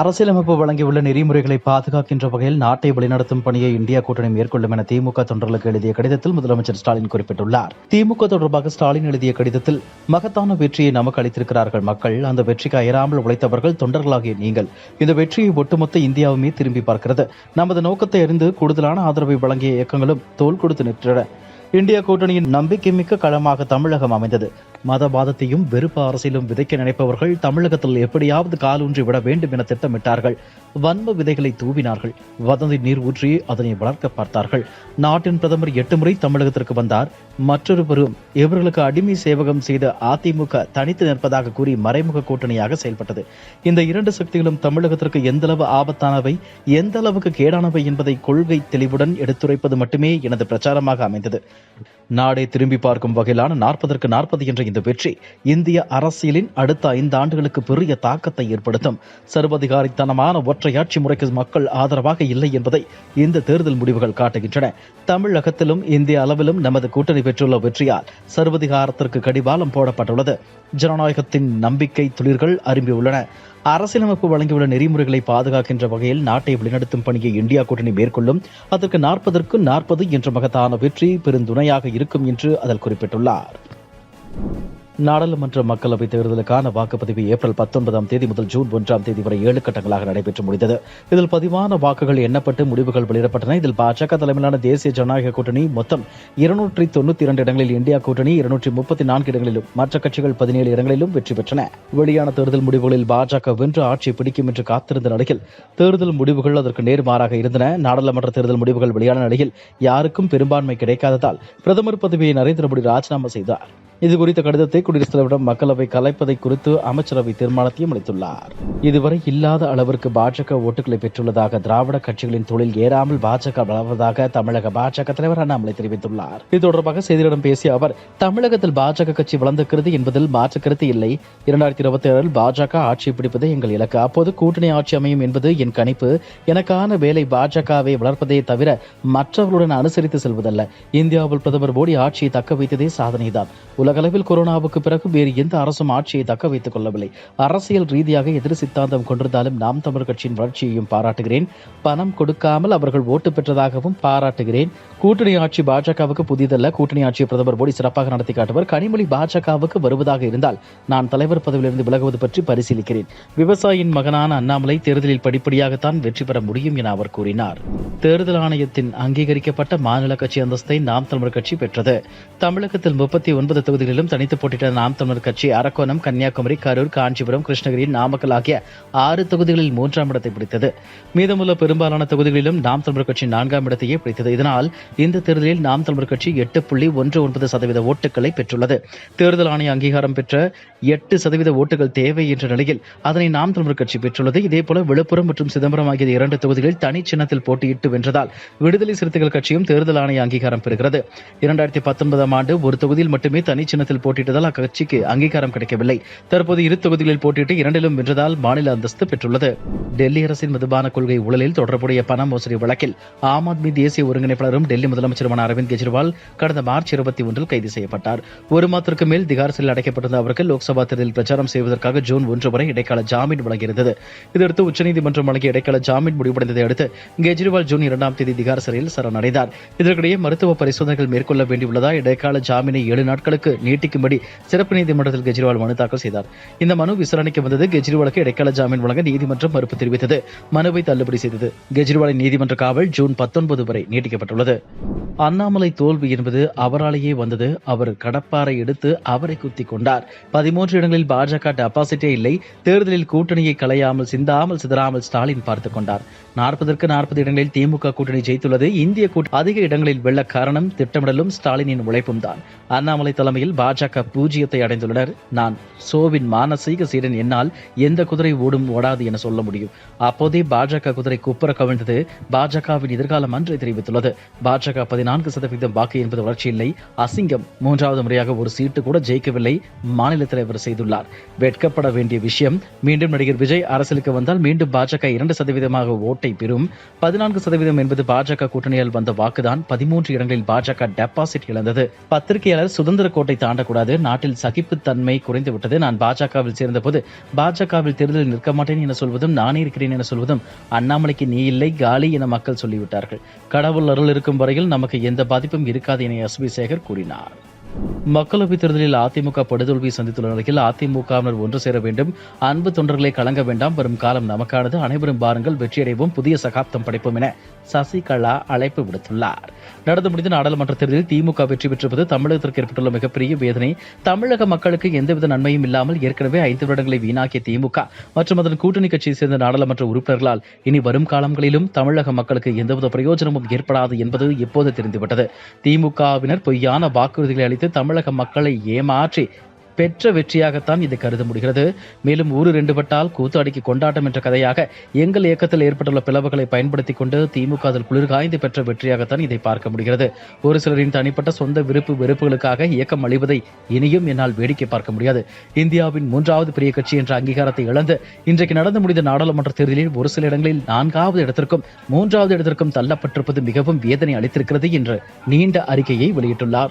அரசியலமைப்பு வழங்கியுள்ள நெறிமுறைகளை பாதுகாக்கின்ற வகையில் நாட்டை வழிநடத்தும் பணியை இந்தியா கூட்டணி மேற்கொள்ளும் என திமுக தொண்டர்களுக்கு எழுதிய கடிதத்தில் முதலமைச்சர் ஸ்டாலின் குறிப்பிட்டுள்ளார். திமுக தொடர்பாக ஸ்டாலின் எழுதிய கடிதத்தில் மகத்தான வெற்றியை நமக்கு அளித்திருக்கிறார்கள் மக்கள். அந்த வெற்றிக்கு அயராமல் உழைத்தவர்கள் தொண்டர்களாகிய நீங்கள். இந்த வெற்றியை ஒட்டுமொத்த இந்தியாவுமே திரும்பி பார்க்கிறது. நமது நோக்கத்தை அறிந்து கூடுதலான ஆதரவை வழங்கிய இயக்கங்களும் தோள் கொடுத்து நிற்றன இந்தியா கூட்டணியின் நம்பிக்கைமிக்க களமாக தமிழகம் அமைந்தது. மதவாதத்தையும் வெறுப்பு அரசியலும் விதைக்க நினைப்பவர்கள் தமிழகத்தில் எப்படியாவது காலூன்றி விட வேண்டும் என திட்டமிட்டார்கள். வன்ம விதைகளை தூவினார்கள். வதந்தி நீர் ஊற்றி அதனை வளர்க்க பார்த்தார்கள். நாட்டின் பிரதமர் எட்டு முறை தமிழகத்திற்கு வந்தார். மற்றொரு பெரும் இவர்களுக்கு அடிமை சேவகம் செய்த அதிமுக தனித்து நிற்பதாக கூறி மறைமுக கூட்டணியாக செயல்பட்டது. இந்த இரண்டு சக்திகளும் தமிழகத்திற்கு எந்தளவு ஆபத்தானவை எந்த அளவுக்கு கேடானவை என்பதை கொள்கை தெளிவுடன் எடுத்துரைப்பது மட்டுமே எனது பிரச்சாரமாக அமைந்தது. நாடே திரும்பி பார்க்கும் வகையிலான நாற்பதற்கு நாற்பது என்ற இந்த வெற்றி இந்திய அரசியலின் அடுத்த ஐந்து ஆண்டுகளுக்கு பெரிய தாக்கத்தை ஏற்படுத்தும். சர்வதிகாரித்தனமான ஒற்றையாட்சி முறைக்கு மக்கள் ஆதரவாக இல்லை என்பதை இந்த தேர்தல் முடிவுகள் காட்டுகின்றன. தமிழகத்திலும் இந்திய அளவிலும் நமது கூட்டணி பெற்றுள்ள வெற்றியால் சர்வதிகாரத்திற்கு கடிவாளம் போடப்பட்டுள்ளது. ஜனநாயகத்தின் நம்பிக்கை துளிர்கள் அரும்பியுள்ளன அரசியலமைப்பு வழங்கியுள்ள நெறிமுறைகளை பாதுகாக்கின்ற வகையில் நாட்டை வழிநடத்தும் பணியை இந்தியா கூட்டணி மேற்கொள்ளும். அதற்கு நாற்பதற்கு நாற்பது என்ற மகத்தான வெற்றி பெருந்துணையாக இருக்கும் என்று அதில் குறிப்பிட்டுள்ளார். நாடாளுமன்ற மக்களவைத் தேர்தலுக்கான வாக்குப்பதிவு ஏப்ரல் பத்தொன்பதாம் தேதி முதல் ஜூன் ஒன்றாம் தேதி வரை ஏழு கட்டங்களாக நடைபெற்று முடிந்தது. இதில் பதிவான வாக்குகள் எண்ணப்பட்டு முடிவுகள் வெளியிடப்பட்டன. இதில் பாஜக தலைமையிலான தேசிய ஜனநாயக கூட்டணி மொத்தம் இருநூற்றி தொண்ணூத்தி இரண்டு இடங்களில் இந்தியா கூட்டணி இருநூற்றி முப்பத்தி நான்கு இடங்களிலும் மற்ற கட்சிகள் பதினேழு இடங்களிலும் வெற்றி பெற்றன. வெளியான தேர்தல் முடிவுகளில் பாஜக வென்று ஆட்சி பிடிக்கும் என்று காத்திருந்த நிலையில் தேர்தல் முடிவுகள் அதற்கு நேர்மாறாக இருந்தன. நாடாளுமன்ற தேர்தல் முடிவுகள் வெளியான நிலையில் யாருக்கும் பெரும்பான்மை கிடைக்காததால் பிரதமர் பதவியை நரேந்திர மோடி ராஜினாமா செய்தார். இது குறித்த கடிதத்தை குடியரசுத் தலைவரிடம் மக்களவை கலைப்பதை குறித்து அமைச்சரவை தீர்மானத்தையும் அளித்துள்ளார். இதுவரை இல்லாத அளவிற்கு பாஜக ஓட்டுகளை பெற்றுள்ளதாக திராவிட கட்சிகளின் தொழில் ஏறாமல் பாஜக வளர்வதாக தமிழக பாஜக தலைவர் அண்ணாமலை தெரிவித்துள்ளார். இது தொடர்பாக செய்தியிடம் பேசிய அவர் தமிழகத்தில் பாஜக கட்சி வளர்ந்திருக்கிறது என்பதில் மாற்று கருத்து இல்லை. இரண்டாயிரத்தி இருபத்தி ஏழில் பாஜக ஆட்சி பிடிப்பதே எங்கள் இலக்கு. அப்போது கூட்டணி ஆட்சி அமையும் என்பது என் கணிப்பு. எனக்கான வேலை பாஜகவை வளர்ப்பதே தவிர மற்றவர்களுடன் அனுசரித்து செல்வதல்ல. இந்தியாவில் பிரதமர் மோடி ஆட்சியை தக்க வைத்ததே சாதனைதான். உலகளவில் கொரோனாவுக்கு பிறகு வேறு எந்த அரசும் ஆட்சியை தக்க வைத்துக் கொள்ளவில்லை. அரசியல் ரீதியாக எதிர் சித்தாந்தம் கொண்டிருந்தாலும் நாம் தமிழர் கட்சியின் வளர்ச்சியையும் பாராட்டுகிறேன். பணம் கொடுக்காமல் அவர்கள் ஓட்டு பெற்றதாகவும் பாராட்டுகிறேன். கூட்டணி ஆட்சி பாஜகவுக்கு புதிதல்ல. கூட்டணி ஆட்சியை பிரதமர் மோடி சிறப்பாக நடத்தி காட்டுவர். கனிமொழி பாஜகவுக்கு வருவதாக இருந்தால் நான் தலைவர் பதவியிலிருந்து விலகுவது பற்றி பரிசீலிக்கிறேன். விவசாயியின் மகனான அண்ணாமலை தேர்தலில் படிப்படியாகத்தான் வெற்றி பெற முடியும் என அவர் கூறினார். தேர்தல் ஆணையத்தின் அங்கீகரிக்கப்பட்ட மாநில கட்சி அந்தஸ்தை நாம் தமிழர் கட்சி பெற்றது. தமிழகத்தில் முப்பத்தி ஒன்பது தொகுதிகளிலும் தனித்து போட்டியிட்ட நாம் தமிழர் கட்சி அரக்கோணம் கன்னியாகுமரி கரூர் காஞ்சிபுரம் கிருஷ்ணகிரி நாமக்கல் ஆகிய ஆறு தொகுதிகளில் மூன்றாம் இடத்தை பிடித்தது. மீதமுள்ள பெரும்பாலான தொகுதிகளிலும் நாம் தமிழர் கட்சி நான்காம் இடத்தையே பிடித்தது. இதனால் இந்த தேர்தலில் நாம் தமிழர் கட்சி எட்டு புள்ளி ஒன்று ஒன்பது சதவீத ஓட்டுகளை பெற்றுள்ளது. தேர்தல் ஆணைய அங்கீகாரம் பெற்ற எட்டு சதவீத ஓட்டுகள் தேவை என்ற நிலையில் அதனை நாம் தமிழர் கட்சி பெற்றுள்ளது. இதேபோல விழுப்புரம் மற்றும் சிதம்பரம் ஆகிய இரண்டு தொகுதிகளில் தனி சின்னத்தில் போட்டியிட்டு வென்றதால் விடுதலை சிறுத்தைகள் கட்சியும் தேர்தல் ஆணைய அங்கீகாரம் பெறுகிறது. இரண்டாயிரத்தி பத்தொன்பதாம் ஆண்டு ஒரு தொகுதியில் மட்டுமே தனி சின்னத்தில் போட்டியிட்டதால் அக்கட்சிக்கு அங்கீகாரம் கிடைக்கவில்லை. தற்போது இரு தொகுதிகளில் போட்டியிட்டு இரண்டிலும் வென்றதால் மாநில அந்தஸ்து பெற்றுள்ளது. டெல்லி அரசின் மதுபான கொள்கை ஊழலில் தொடர்புடைய பண மோசடி வழக்கில் ஆம் ஆத்மி தேசிய ஒருங்கிணைப்பாளரும் டெல்லி முதலமைச்சருமான அரவிந்த் கெஜ்ரிவால் கடந்த மார்ச் இருபத்தி ஒன்றில் கைது செய்யப்பட்டார். ஒரு மாதத்திற்கு மேல் திகார் சிறையில் அடைக்கப்பட்டிருந்த அவருக்கு லோக்சபா தேர்தலில் பிரச்சாரம் செய்வதற்காக ஜூன் ஒன்று வரை இடைக்கால ஜாமீன் வழங்கியிருந்தது. இதையடுத்து உச்சநீதிமன்றம் வழங்கிய இடைக்கால ஜாமீன் முடிவடைந்ததை அடுத்து கெஜ்ரிவால் ஜூன் இரண்டாம் தேதி திகார் சிறையில் சரணடைந்தார். இதற்கிடையே மருத்துவ பரிசோதனைகள் மேற்கொள்ள வேண்டியுள்ளதா? இடைக்கால ஜாமீனை ஏழு நாட்களுக்கு நீட்டிக்கும்படி சிறப்பு நீதிமன்றத்தில் கெஜ்ரிவால் மனு தாக்கல் செய்தார். இந்த மனு விசாரணைக்கு வந்தது கெஜ்ரிவாலுக்கு இடைக்கால ஜாமீன் வழங்க நீதிமன்றம் மறுப்பு தெரிவித்தது. மனுவை தள்ளுபடி செய்தது கெஜ்ரிவாலின் நீதிமன்ற காவல் ஜூன் பத்தொன்பது வரை நீட்டிக்கப்பட்டுள்ளது. அண்ணாமலை தோல்வி என்பது அவராலேயே வந்தது. அவர் கடப்பாறை எடுத்து அவரை குத்தி கொண்டார். பதிமூன்று இடங்களில் பாஜக டெபாசிட்டே இல்லை. தேர்தலில் கூட்டணியை களையாமல் சிந்தாமல் சிதறாமல் ஸ்டாலின் பார்த்துக் கொண்டார். நாற்பதற்கு நாற்பது இடங்களில் திமுக கூட்டணி ஜெயித்துள்ளது. இந்திய கூட்டணி அதிக இடங்களில் வெள்ள காரணம் திட்டமிடலும் ஸ்டாலினின் உழைப்பும் தான். அண்ணாமலை தலைமையில் பாஜக பூஜ்ஜியத்தை அடைந்துள்ளனர். நான் சோவின் மானசீக சீடன் என்னால் எந்த குதிரை ஓடும் ஓடாது என சொல்ல முடியும். அப்போதே பாஜக குதிரை குப்புற கவிழ்ந்தது. பாஜகவின் எதிர்காலம் அன்றே தெரிவித்துள்ளது. பாஜக பதினான்கு சதவீதம் வாக்கு என்பது வளர்ச்சி இல்லை. அசிங்கம் மூன்றாவது முறையாக ஒரு சீட்டு கூட ஜெயிக்கவில்லை. மாநில தலைவர் செய்துள்ளார். வெட்கப்பட வேண்டிய விஷயம். மீண்டும் நடிகர் விஜய் அரசியலுக்கு வந்தால் மீண்டும் பாஜக இரண்டு சதவீதமாக ஓட்டை பெறும். பதினான்கு சதவீதம் என்பது பாஜக கூட்டணியால் வந்த வாக்குதான். பதிமூன்று இடங்களில் பாஜக டெபாசிட் இழந்தது. பத்திரிகையாளர் சுதந்திர கோட்டை கோட்டை தாண்டக்கூடாது. நாட்டில் சகிப்புத்தன்மை குறைந்து விட்டது நான் பாஜகவில் சேர்ந்தபோது பாஜகவில் தேர்தலில் நிற்க மாட்டேன் என சொல்வதும் நானே இருக்கிறேன் என சொல்வதும் அண்ணாமலைக்கு நீ இல்லை காலி என மக்கள் சொல்லிவிட்டார்கள். கடவுள் அருள் இருக்கும் வரையில் நமக்கு எந்த பாதிப்பும் இருக்காது என எஸ் வி சேகர் கூறினார். மக்களவைத் தேர்தலில் அதிமுக படுதோல்வி சந்தித்துள்ள நிலையில் அதிமுகவினர் ஒன்று சேர வேண்டும். அன்பு தொண்டர்களை கலங்க வேண்டாம். வரும் காலம் நமக்கானது. அனைவரும் பாருங்கள். வெற்றியடைவோம். புதிய சகாப்தம் படைப்போம் என சசிகலா அழைப்பு விடுத்துள்ளார். நடந்து முடிந்த நாடாளுமன்ற தேர்தலில் திமுக வெற்றி பெற்றிருப்பது தமிழகத்திற்கு ஏற்பட்டுள்ள மிகப்பெரிய வேதனை. தமிழக மக்களுக்கு எந்தவித நன்மையும் இல்லாமல் ஏற்கனவே ஐந்து வருடங்களை வீணாக்கிய திமுக மற்றும் அதன் கூட்டணி கட்சியை சேர்ந்த நாடாளுமன்ற உறுப்பினர்களால் இனி வரும் காலங்களிலும் தமிழக மக்களுக்கு எந்தவித பிரயோஜனமும் ஏற்படாது என்பது இப்போது தெரிந்துவிட்டது. திமுகவினர் பொய்யான வாக்குறுதிகளை அளித்து தமிழக மக்களை ஏமாற்றி பெற்ற வெற்றியாகத்தான் இதை கருத முடிகிறது. மேலும் ஊரு ரெண்டு பட்டால் கூத்து அடிக்கி கொண்டாட்டம் என்ற கதையாக எங்கள் இயக்கத்தில் ஏற்பட்டுள்ள பிளவுகளை பயன்படுத்திக் கொண்டு திமுக அதில் குளிர்காய்ந்து பெற்ற வெற்றியாகத்தான் இதை பார்க்க முடிகிறது. ஒரு சிலரின் தனிப்பட்ட சொந்த விருப்பு வெறுப்புகளுக்காக இயக்கம் அழிவதை இனியும் என்னால் வேடிக்கை பார்க்க முடியாது. இந்தியாவின் மூன்றாவது பெரிய கட்சி என்ற அங்கீகாரத்தை இழந்து இன்றைக்கு நடந்து முடிந்த நாடாளுமன்ற தேர்தலில் ஒரு சில இடங்களில் நான்காவது இடத்திற்கும் மூன்றாவது இடத்திற்கும் தள்ளப்பட்டிருப்பது மிகவும் வேதனை அளித்திருக்கிறது என்று நீண்ட அறிக்கையை வெளியிட்டுள்ளார்.